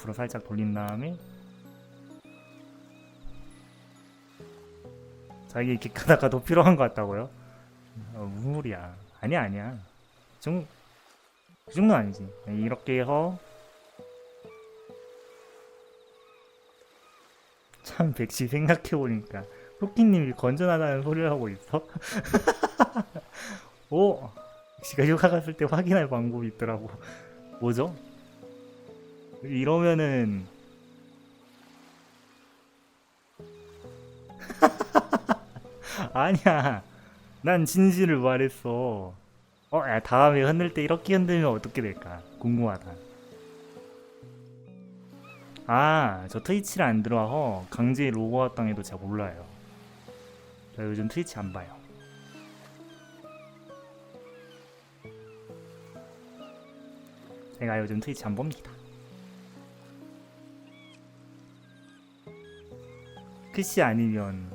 옆으로 살짝 돌린 다음에 자기 이렇게 가다가 더 필요한 것 같다고요? 어, 소리야 아니야 아니야 좀, 그 정도 아니지 이렇게 해서 참 백시 생각해보니까 토끼님이 건전하다는 소리를 하고 있어? 오! 백시가 휴가 갔을 때 확인할 방법이 있더라고 뭐죠? 이러면은 아니야 난 진실을 말했어 어, 야, 다음에 흔들 때 이렇게 흔들면 어떻게 될까 궁금하다 아, 저 트위치를 안 들어와서 강제 로그아웃 당해도 제가 몰라요. 저 요즘 트위치 안 봐요. 제가 요즘 트위치 안 봅니다. 크시 아니면